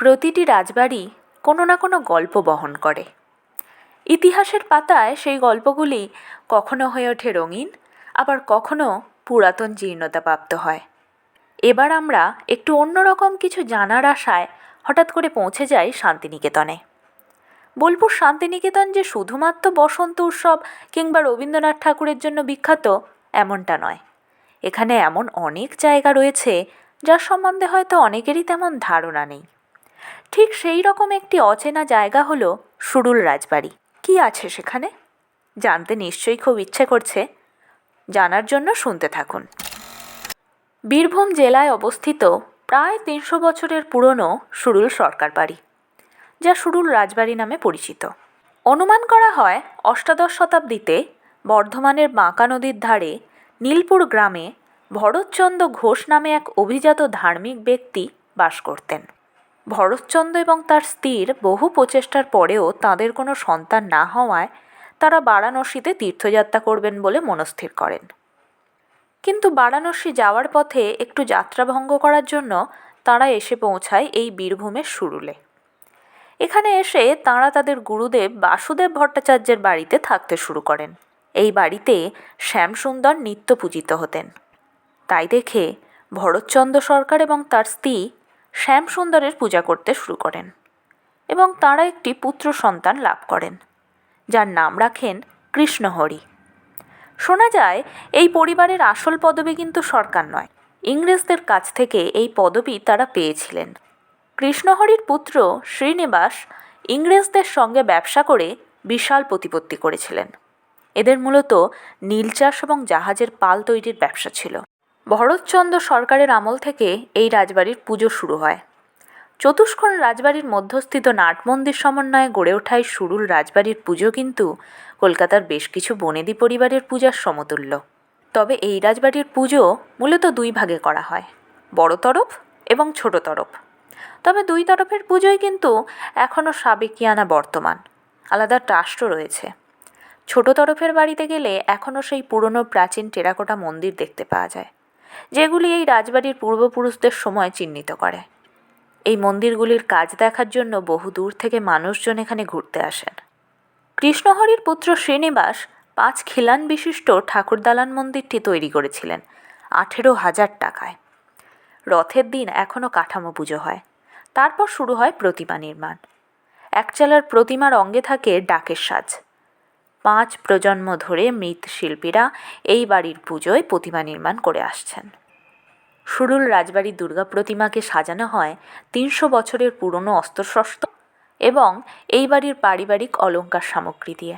প্রতিটি রাজবাড়ি কোনো না কোনো গল্প বহন করে। ইতিহাসের পাতায় সেই গল্পগুলি কখনো হয়ে ওঠে রঙিন, আবার কখনো পুরাতন জীর্ণতাপ্রাপ্ত হয়। এবার আমরা একটু অন্যরকম কিছু জানার আশায় হঠাৎ করে পৌঁছে যাই শান্তিনিকেতনে। বোলপুর শান্তিনিকেতন যে শুধুমাত্র বসন্ত উৎসব কিংবা রবীন্দ্রনাথ ঠাকুরের জন্য বিখ্যাত, এমনটা নয়। এখানে এমন অনেক জায়গা রয়েছে, যার সম্বন্ধে হয়তো অনেকেরই তেমন ধারণা নেই। ঠিক সেই রকম একটি অচেনা জায়গা হলো সুরুল রাজবাড়ি। কি আছে সেখানে? জানতে নিশ্চয়ই খুব ইচ্ছে করছে। জানার জন্য শুনতে থাকুন। বীরভূম জেলায় অবস্থিত প্রায় তিনশো বছরের পুরনো সুরুল সরকার বাড়ি, যা সুরুল রাজবাড়ি নামে পরিচিত। অনুমান করা হয় অষ্টাদশ শতাব্দীতে বর্ধমানের বাঁকা নদীর ধারে নীলপুর গ্রামে ভরতচন্দ্র ঘোষ নামে এক অভিজাত ধার্মিক ব্যক্তি বাস করতেন। ভরতচন্দ্র এবং তার স্ত্রীর বহু প্রচেষ্টার পরেও তাদের কোনো সন্তান না হওয়ায় তারা বারাণসীতে তীর্থযাত্রা করবেন বলে মনস্থির করেন। কিন্তু বারাণসী যাওয়ার পথে একটু যাত্রাভঙ্গ করার জন্য তারা এসে পৌঁছায় এই বীরভূমের সুরুলে। এখানে এসে তাঁরা তাদের গুরুদেব বাসুদেব ভট্টাচার্যের বাড়িতে থাকতে শুরু করেন। এই বাড়িতে শ্যামসুন্দর নিত্য পূজিত হতেন। তাই দেখে ভরতচন্দ্র সরকার এবং তার স্ত্রী শ্যামসুন্দরের পূজা করতে শুরু করেন এবং তাঁরা একটি পুত্র সন্তান লাভ করেন, যার নাম রাখেন কৃষ্ণহরি। শোনা যায়, এই পরিবারের আসল পদবি কিন্তু সরকার নয়, ইংরেজদের কাছ থেকে এই পদবি তারা পেয়েছিলেন। কৃষ্ণহরির পুত্র শ্রীনিবাস ইংরেজদের সঙ্গে ব্যবসা করে বিশাল প্রতিপত্তি করেছিলেন। এদের মূলত নীল চাষ এবং জাহাজের পাল তৈরির ব্যবসা ছিল। ভরতচন্দ্র সরকারের আমল থেকে এই রাজবাড়ির পুজো শুরু হয়। চতুষ্কোণ রাজবাড়ির মধ্যস্থিত নাট মন্দির সমন্বয়ে গড়ে ওঠায় সুরুল রাজবাড়ির পুজো কিন্তু কলকাতার বেশ কিছু বনেদি পরিবারের পূজার সমতুল্য। তবে এই রাজবাড়ির পুজো মূলত দুই ভাগে করা হয়, বড় তরফ এবং ছোট তরফ। তবে দুই তরফের পুজোই কিন্তু এখনও সাবেকিয়ানা বর্তমান, আলাদা ট্রাস্টও রয়েছে। ছোট তরফের বাড়িতে গেলে এখনও সেই পুরনো প্রাচীন টেরাকোটা মন্দির দেখতে পাওয়া যায়। যেগুলি এই রাজবাড়ির পূর্বপুরুষদের সময় চিহ্নিত করে। এই মন্দিরগুলির কাজ দেখার জন্য বহু দূর থেকে মানুষজন এখানে ঘুরতে আসেন। কৃষ্ণহরির পুত্র শ্রীনিবাস পাঁচ খিলান বিশিষ্ট ঠাকুর দালান মন্দিরটি তৈরি করেছিলেন আঠেরো হাজার টাকায়। রথের দিন এখনও কাঠামো পুজো হয়। তারপর শুরু হয় প্রতিমা নির্মাণ। একচালার প্রতিমার অঙ্গে থাকে ডাকের সাজ। পাঁচ প্রজন্ম ধরে মৃৎশিল্পীরা এই বাড়ির পুজোয় প্রতিমা নির্মাণ করে আসছেন। সুরুল রাজবাড়ির দুর্গা প্রতিমাকে সাজানো হয় তিনশো বছরের পুরনো অস্ত্রশস্ত্র এবং এই বাড়ির পারিবারিক অলঙ্কার সামগ্রী দিয়ে।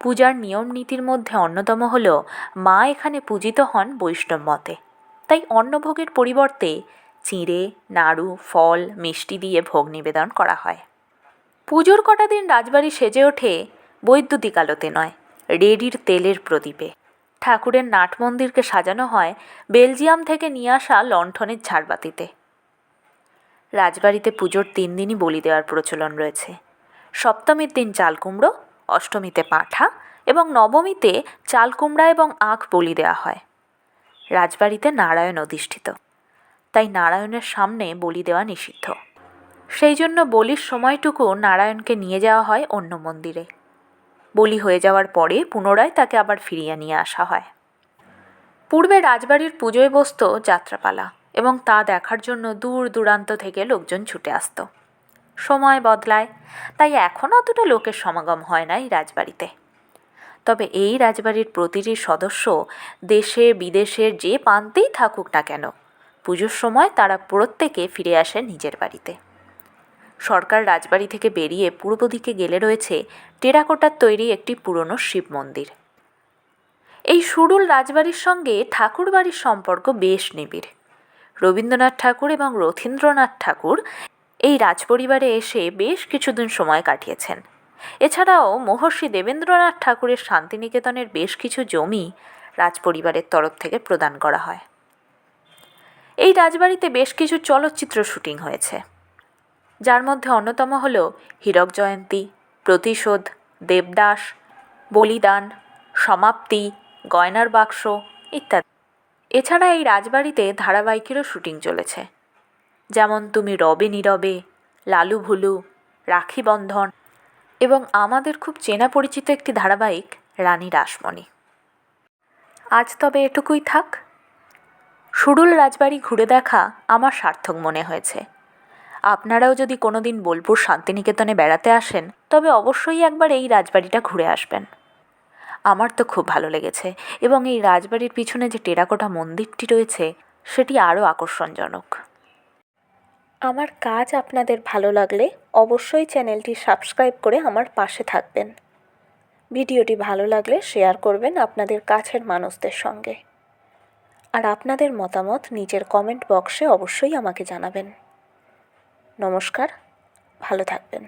পূজার নিয়ম নীতির মধ্যে অন্যতম হল, মা এখানে পূজিত হন বৈষ্ণব মতে। তাই অন্নভোগের পরিবর্তে চিঁড়ে, নাড়ু, ফল, মিষ্টি দিয়ে ভোগ নিবেদন করা হয়। পুজোর কটা দিন রাজবাড়ি সেজে ওঠে বৈদ্যুতিক আলোতে নয়, রেডির তেলের প্রদীপে। ঠাকুরের নাট মন্দিরকে সাজানো হয় বেলজিয়াম থেকে নিয়ে আসা লণ্ঠনের ঝাড়বাতিতে। রাজবাড়িতে পুজোর তিন দিনই বলি দেওয়ার প্রচলন রয়েছে। সপ্তমীর দিন চাল কুমড়ো, অষ্টমীতে পাঁঠা এবং নবমীতে চাল কুমড়া এবং আখ বলি দেওয়া হয়। রাজবাড়িতে নারায়ণ অধিষ্ঠিত। তাই নারায়ণের সামনে বলি দেওয়া নিষিদ্ধ। সেই জন্য বলির সময়টুকু নারায়ণকে নিয়ে যাওয়া হয় অন্য মন্দিরে। বলি হয়ে যাওয়ার পরে পুনরায় তাকে আবার ফিরিয়ে নিয়ে আসা হয়। পূর্বে রাজবাড়ির পুজোয় বসত যাত্রাপালা এবং তা দেখার জন্য দূর দূরান্ত থেকে লোকজন ছুটে আসতো। সময় বদলায়, তাই এখন অতটা লোকের সমাগম হয় না এই রাজবাড়িতে। তবে এই রাজবাড়ির প্রতিটি সদস্য দেশে বিদেশের যে প্রান্তেই থাকুক না কেন, পুজোর সময় তারা প্রত্যেকে ফিরে আসে নিজের বাড়িতে। সরকার রাজবাড়ি থেকে বেরিয়ে পূর্ব দিকে গেলে রয়েছে টেরাকোটার তৈরি একটি পুরনো শিব মন্দির। এই সুরুল রাজবাড়ির সঙ্গে ঠাকুরবাড়ির সম্পর্ক বেশ নিবিড়। রবীন্দ্রনাথ ঠাকুর এবং রথীন্দ্রনাথ ঠাকুর এই রাজপরিবারে এসে বেশ কিছুদিন সময় কাটিয়েছেন। এছাড়াও মহর্ষি দেবেন্দ্রনাথ ঠাকুরের শান্তিনিকেতনের বেশ কিছু জমি রাজপরিবারের তরফ থেকে প্রদান করা হয়। এই রাজবাড়িতে বেশ কিছু চলচ্চিত্র শুটিং হয়েছে। যার মধ্যে অন্যতম হল হীরক জয়ন্তী, প্রতিশোধ, দেবদাস, বলিদান, সমাপ্তি, গয়নার বাক্স ইত্যাদি। এছাড়া এই রাজবাড়িতে ধারাবাহিকেরও শুটিং চলেছে। যেমন তুমি রবে নীরবে, লালু ভুলু, রাখি বন্ধন এবং আমাদের খুব চেনা পরিচিত একটি ধারাবাহিক, রানী রাসমণি। আজ তবে এটুকুই থাক। সুরুল রাজবাড়ি ঘুরে দেখা আমার সার্থক মনে হয়েছে। আপনারাও যদি কোনো দিন বোলপুর শান্তিনিকেতনে বেড়াতে আসেন, তবে অবশ্যই একবার এই রাজবাড়িটা ঘুরে আসবেন। আমার তো খুব ভালো লেগেছে, এবং এই রাজবাড়ির পিছনে যে টেরাকোটা মন্দিরটি রয়েছে, সেটি আরও আকর্ষণজনক। আমার কাজ আপনাদের ভালো লাগলে অবশ্যই চ্যানেলটি সাবস্ক্রাইব করে আমার পাশে থাকবেন। ভিডিওটি ভালো লাগলে শেয়ার করবেন আপনাদের কাছের মানুষদের সঙ্গে। আর আপনাদের মতামত নিচের কমেন্ট বক্সে অবশ্যই আমাকে জানাবেন। নমস্কার ভালো থাকবেন।